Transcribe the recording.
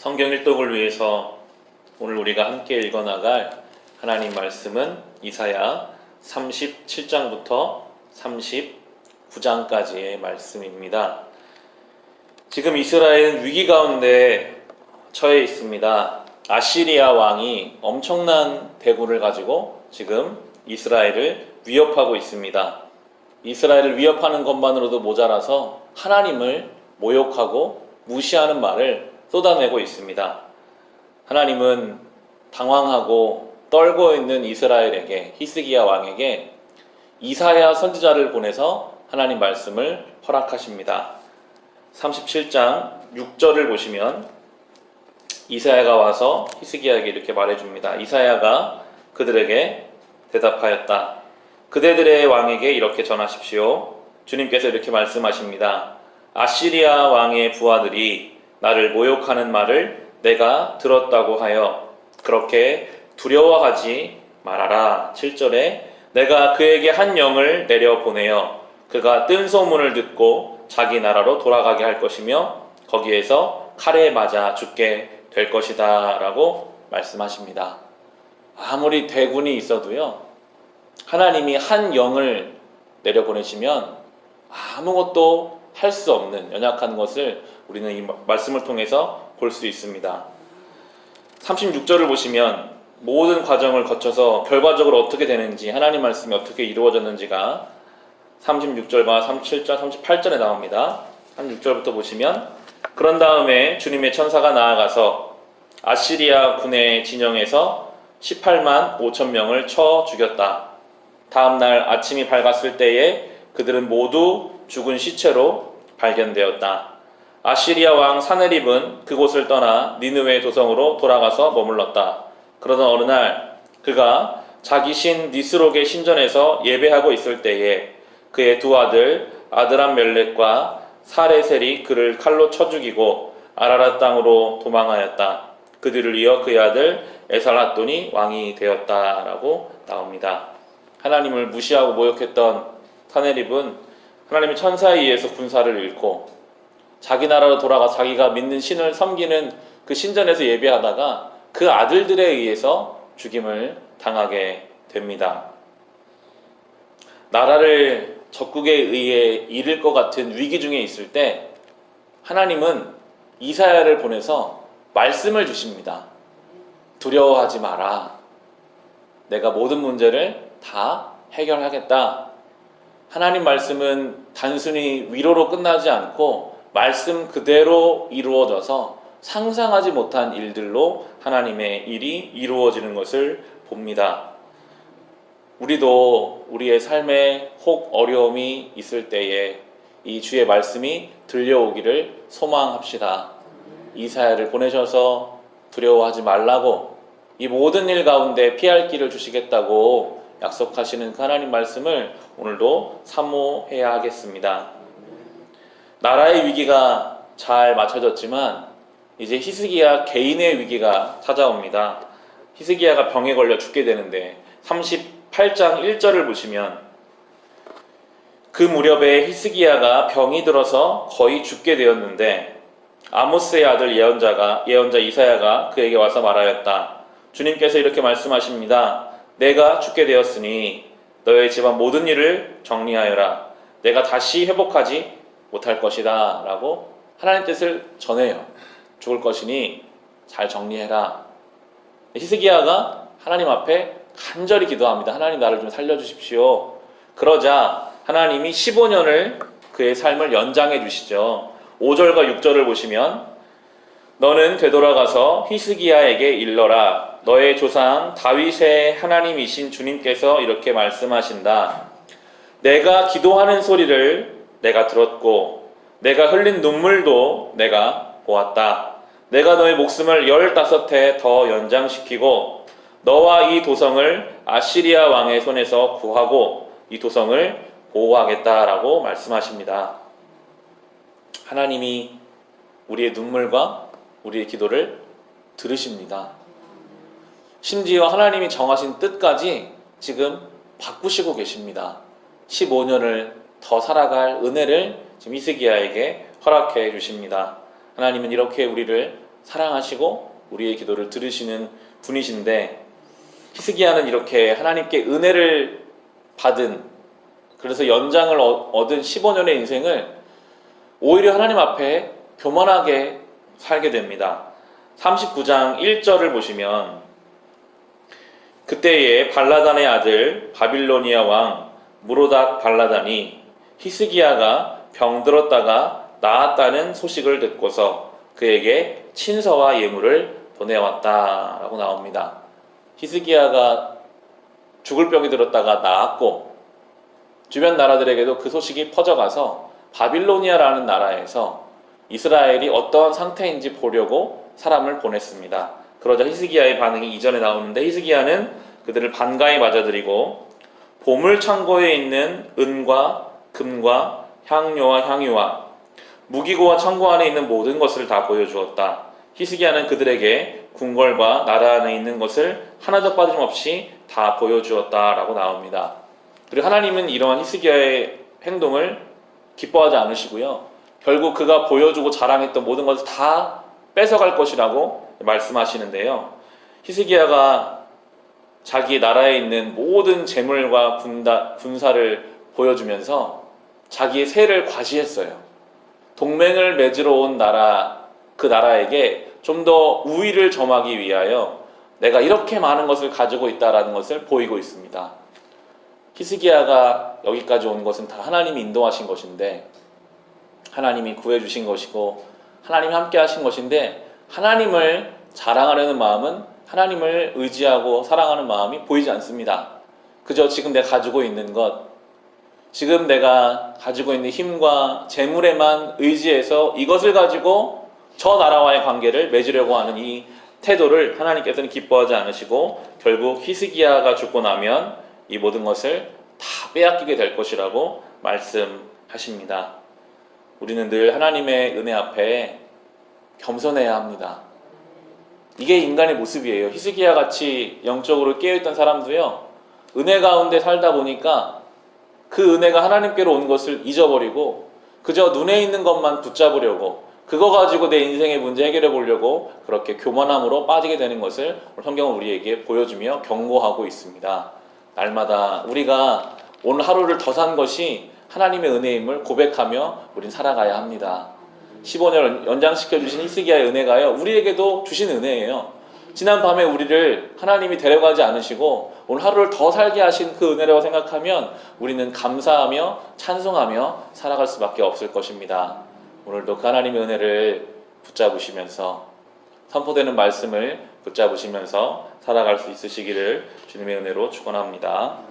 성경 일독을 위해서 오늘 우리가 함께 읽어 나갈 하나님 말씀은 이사야 37장부터 39장까지의 말씀입니다. 지금 이스라엘은 위기 가운데 처해 있습니다. 아시리아 왕이 엄청난 대군을 가지고 지금 이스라엘을 위협하고 있습니다. 이스라엘을 위협하는 것만으로도 모자라서 하나님을 모욕하고 무시하는 말을 쏟아내고 있습니다. 하나님은 당황하고 떨고 있는 이스라엘에게 히스기야 왕에게 이사야 선지자를 보내서 하나님 말씀을 허락하십니다. 37장 6절을 보시면 이사야가 와서 히스기야에게 이렇게 말해 줍니다. 이사야가 그들에게 대답하였다. 그대들의 왕에게 이렇게 전하십시오. 주님께서 이렇게 말씀하십니다. 아시리아 왕의 부하들이 나를 모욕하는 말을 내가 들었다고 하여 그렇게 두려워하지 말아라. 7절에 내가 그에게 한 영을 내려 보내어 그가 뜬 소문을 듣고 자기 나라로 돌아가게 할 것이며 거기에서 칼에 맞아 죽게 될 것이다. 라고 말씀하십니다. 아무리 대군이 있어도요, 하나님이 한 영을 내려보내시면 아무것도 할 수 없는 연약한 것을 우리는 이 말씀을 통해서 볼 수 있습니다. 36절을 보시면 모든 과정을 거쳐서 결과적으로 어떻게 되는지 하나님 말씀이 어떻게 이루어졌는지가 36절과 37절, 38절에 나옵니다. 36절부터 보시면 그런 다음에 주님의 천사가 나아가서 아시리아 군의 진영에서 18만 5천 명을 쳐 죽였다. 다음 날 아침이 밝았을 때에 그들은 모두 죽은 시체로 발견되었다. 아시리아 왕 사네립은 그곳을 떠나 니느웨 도성으로 돌아가서 머물렀다. 그러던 어느 날 그가 자기 신 니스록의 신전에서 예배하고 있을 때에 그의 두 아들 아드람 멜렉과 사레셀이 그를 칼로 쳐 죽이고 아라라 땅으로 도망하였다. 그들을 이어 그의 아들 에살핫돈이 왕이 되었다라고 나옵니다. 하나님을 무시하고 모욕했던 사네립은 하나님의 천사에 의해서 군사를 잃고 자기 나라로 돌아가 자기가 믿는 신을 섬기는 그 신전에서 예배하다가 그 아들들에 의해서 죽임을 당하게 됩니다. 나라를 적국에 의해 잃을 것 같은 위기 중에 있을 때 하나님은 이사야를 보내서 말씀을 주십니다. 두려워하지 마라. 내가 모든 문제를 다 해결하겠다. 하나님 말씀은 단순히 위로로 끝나지 않고 말씀 그대로 이루어져서 상상하지 못한 일들로 하나님의 일이 이루어지는 것을 봅니다. 우리도 우리의 삶에 혹 어려움이 있을 때에 이 주의 말씀이 들려오기를 소망합시다. 이사야를 보내셔서 두려워하지 말라고 이 모든 일 가운데 피할 길을 주시겠다고 약속하시는 그 하나님 말씀을 오늘도 사모해야 하겠습니다. 나라의 위기가 잘 맞춰졌지만 이제 히스기야 개인의 위기가 찾아옵니다. 히스기야가 병에 걸려 죽게 되는데 38장 1절을 보시면 그 무렵에 히스기야가 병이 들어서 거의 죽게 되었는데 아모스의 아들 예언자가 예언자 이사야가 그에게 와서 말하였다. 주님께서 이렇게 말씀하십니다. 내가 죽게 되었으니 너의 집안 모든 일을 정리하여라. 내가 다시 회복하지 못할 것이다. 라고 하나님 뜻을 전해요. 죽을 것이니 잘 정리해라. 히스기야가 하나님 앞에 간절히 기도합니다. 하나님 나를 좀 살려주십시오. 그러자 하나님이 15년을 그의 삶을 연장해 주시죠. 5절과 6절을 보시면 너는 되돌아가서 히스기야에게 일러라. 너의 조상 다윗의 하나님이신 주님께서 이렇게 말씀하신다. 내가 기도하는 소리를 내가 들었고 내가 흘린 눈물도 내가 보았다. 내가 너의 목숨을 열다섯 해 더 연장시키고 너와 이 도성을 아시리아 왕의 손에서 구하고 이 도성을 보호하겠다라고 말씀하십니다. 하나님이 우리의 눈물과 우리의 기도를 들으십니다. 심지어 하나님이 정하신 뜻까지 지금 바꾸시고 계십니다. 15년을 더 살아갈 은혜를 지금 이스기야에게 허락해 주십니다. 하나님은 이렇게 우리를 사랑하시고 우리의 기도를 들으시는 분이신데 히스기야는 이렇게 하나님께 은혜를 받은 그래서 연장을 얻- 얻은 15년의 인생을 오히려 하나님 앞에 교만하게 살게 됩니다. 39장 1절을 보시면 그때에 발라단의 아들 바빌로니아 왕 무로닥 발라단이 히스기야가 병들었다가 나았다는 소식을 듣고서 그에게 친서와 예물을 보내왔다라고 나옵니다. 히스기야가 죽을 병이 들었다가 나았고 주변 나라들에게도 그 소식이 퍼져가서 바빌로니아라는 나라에서 이스라엘이 어떠한 상태인지 보려고 사람을 보냈습니다. 그러자 히스기야의 반응이 이전에 나오는데 히스기야는 그들을 반가이 맞아들이고 보물 창고에 있는 은과 금과 향료와 향유와 무기고와 창고 안에 있는 모든 것을 다 보여주었다. 히스기야는 그들에게 궁궐과 나라 안에 있는 것을 하나도 빠짐없이 다 보여주었다라고 나옵니다. 그리고 하나님은 이러한 히스기야의 행동을 기뻐하지 않으시고요. 결국 그가 보여주고 자랑했던 모든 것을 다 뺏어갈 것이라고 말씀하시는데요. 히스기야가 자기 나라에 있는 모든 재물과 군다, 군사를 보여주면서 자기의 세를 과시했어요. 동맹을 맺으러 온 나라, 그 나라에게 좀 더 우위를 점하기 위하여 내가 이렇게 많은 것을 가지고 있다라는 것을 보이고 있습니다. 히스기야가 여기까지 온 것은 다 하나님이 인도하신 것인데 하나님이 구해 주신 것이고 하나님이 함께 하신 것인데 하나님을 자랑하려는 마음은 하나님을 의지하고 사랑하는 마음이 보이지 않습니다. 그저 지금 내가 가지고 있는 것, 지금 내가 가지고 있는 힘과 재물에만 의지해서 이것을 가지고 저 나라와의 관계를 맺으려고 하는 이 태도를 하나님께서는 기뻐하지 않으시고 결국 히스기야가 죽고 나면 이 모든 것을 다 빼앗기게 될 것이라고 말씀하십니다. 우리는 늘 하나님의 은혜 앞에 겸손해야 합니다. 이게 인간의 모습이에요. 히스기야 같이 영적으로 깨어있던 사람도요, 은혜 가운데 살다 보니까 그 은혜가 하나님께로 온 것을 잊어버리고 그저 눈에 있는 것만 붙잡으려고 그거 가지고 내 인생의 문제 해결해 보려고 그렇게 교만함으로 빠지게 되는 것을 성경은 우리에게 보여주며 경고하고 있습니다. 날마다 우리가 오늘 하루를 더 산 것이 하나님의 은혜임을 고백하며 우린 살아가야 합니다. 15년 연장시켜 주신 히스기야의 은혜가요. 우리에게도 주신 은혜예요. 지난 밤에 우리를 하나님이 데려가지 않으시고 오늘 하루를 더 살게 하신 그 은혜라고 생각하면 우리는 감사하며 찬송하며 살아갈 수밖에 없을 것입니다. 오늘도 그 하나님의 은혜를 붙잡으시면서 선포되는 말씀을 붙잡으시면서 살아갈 수 있으시기를 주님의 은혜로 축원합니다.